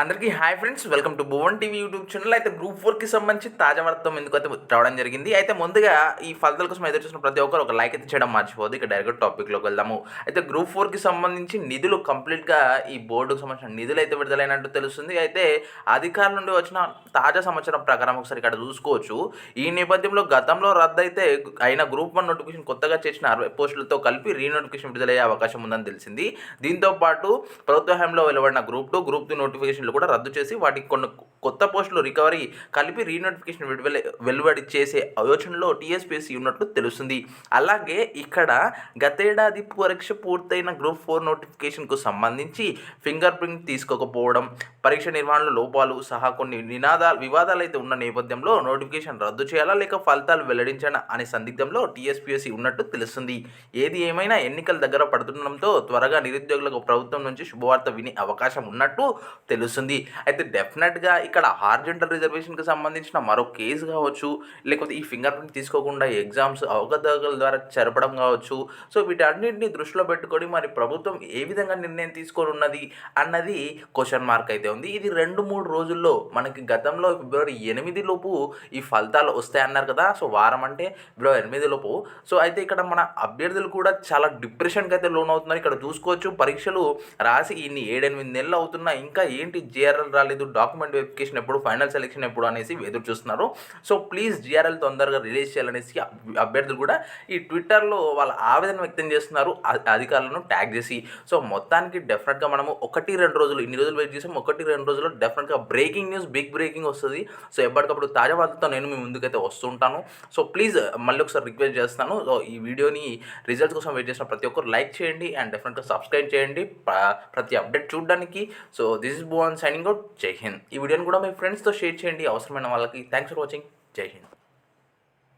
అందరికీ hi friends welcome to Bhuvan TV YouTube channel. అయితే group ఫోర్కి సంబంధించి తాజా వార్తం ఎందుకైతే రావడం జరిగింది అయితే ముందుగా ఈ ఫలితాల కోసం ఎదురు చూసిన ప్రతి ఒక్కరు ఒక లైక్ అయితే చేయడం మర్చిపోదు ఇక డైరెక్ట్ టాపిక్లోకి వెళ్దాము. అయితే గ్రూప్ ఫోర్కి సంబంధించి నిధులు కంప్లీట్గా ఈ బోర్డుకు సంబంధించిన నిధులు అయితే విడుదలైనట్టు తెలుస్తుంది. అయితే అధికారుల నుండి వచ్చిన తాజా సమాచారం ప్రకారం ఒకసారి ఇక్కడ చూసుకోవచ్చు. ఈ నేపథ్యంలో గతంలో రద్దు అయితే అయిన గ్రూప్ వన్ నోటిఫికేషన్ కొత్తగా చేసిన అరవై పోస్టులతో కలిపి రీనోటిఫికేషన్ విడుదలయ్యే అవకాశం ఉందని తెలిసింది. దీంతో పాటు ప్రభుత్వ హయాంలో వెలువడిన గ్రూప్ టూ గ్రూప్ త్రీ పోస్టులు కూడా రద్దు చేసి వాటికి కొన్ని కొత్త పోస్టులు రికవరీ కలిపి రీనోటిఫికేషన్ విడుదల వెలువడి చేసే ఆలోచనలో టీఎస్పీఎస్సీ ఉన్నట్లు తెలుస్తుంది. అలాగే ఇక్కడ గతేడాది పరీక్ష పూర్తయిన గ్రూప్ ఫోర్ నోటిఫికేషన్కు సంబంధించి ఫింగర్ ప్రింట్ తీసుకోకపోవడం పరీక్ష నిర్వహణలో లోపాలు సహా కొన్ని నినాదాలు వివాదాలు అయితే ఉన్న నేపథ్యంలో నోటిఫికేషన్ రద్దు చేయాలా లేక ఫలితాలు వెల్లడించాలా అనే సందిగ్ధంలో టీఎస్పీఎస్సీ ఉన్నట్టు తెలుస్తుంది. ఏది ఏమైనా ఎన్నికల దగ్గర పడుతుండడంతో త్వరగా నిరుద్యోగులకు ప్రభుత్వం నుంచి శుభవార్త వినే అవకాశం ఉన్నట్టు తెలుస్తుంది. అయితే డెఫినెట్గా ఇక్కడ హార్జెంటల్ రిజర్వేషన్కి సంబంధించిన మరో కేసు కావచ్చు లేకపోతే ఈ ఫింగర్ ప్రింట్ తీసుకోకుండా ఎగ్జామ్స్ అవకతవకల ద్వారా జరపడం కావచ్చు. సో వీటన్నింటినీ దృష్టిలో పెట్టుకొని మరి ప్రభుత్వం ఏ విధంగా నిర్ణయం తీసుకొని ఉన్నది అన్నది క్వశ్చన్ మార్క్ అయితే ఉంది. ఇది రెండు మూడు రోజుల్లో మనకి గతంలో ఫిబ్రవరి ఎనిమిది లోపు ఈ ఫలితాలు వస్తాయన్నారు కదా. సో వారం అంటే ఫిబ్రవరి ఎనిమిది లోపు. సో అయితే ఇక్కడ మన అభ్యర్థులు కూడా చాలా డిప్రెషన్కి అయితే లోన్ అవుతున్నారు ఇక్కడ చూసుకోవచ్చు పరీక్షలు రాసి ఇన్ని ఏడెనిమిది నెలలు అవుతున్నా ఇంకా ఏంటి జిఆర్ఎల్ రాలేదు డాక్యుమెంట్ వెరిఫికేషన్ ఎప్పుడు ఫైనల్ సెలెక్షన్ ఎప్పుడు అనేసి ఎదురు చూస్తున్నారు. సో ప్లీజ్ జిఆర్ఎల్ తొందరగా రిలీజ్ చేయాలనేసి అభ్యర్థులు కూడా ఈ ట్విట్టర్లో వాళ్ళ ఆవేదన వ్యక్తం చేస్తున్నారు అ- అధికారులను ట్యాగ్ చేసి. సో మొత్తానికి డెఫినెట్గా మనము ఒకటి రెండు రోజులు ఇన్ని రోజులు వెయిట్ చేసాం. ఒకటి రెండు రోజుల్లో డెఫినెట్గా బ్రేకింగ్ న్యూస్ బిగ్ బ్రేకింగ్ వస్తుంది. సో ఎప్పటికప్పుడు తాజా వార్తతో నేను మీ ముందుకైతే వస్తుంటాను సో ప్లీజ్ మళ్ళీ ఒకసారి రిక్వెస్ట్ చేస్తాను. సో ఈ వీడియోని రిజల్ట్స్ కోసం వెయిట్ చేసిన ప్రతి ఒక్కరు లైక్ చేయండి అండ్ డెఫినెట్గా సబ్స్క్రైబ్ చేయండి. ప్రతి అప్డేట్ చూడడానికి. So this is Bhuvan signing out జై హింద్ ఈ వీడియోని కూడా మీ ఫ్రెండ్స్తో షేర్ చేయండి. అవసరమైన వాళ్ళకి. థ్యాంక్స్ ఫర్ వాచింగ్ జై హింద్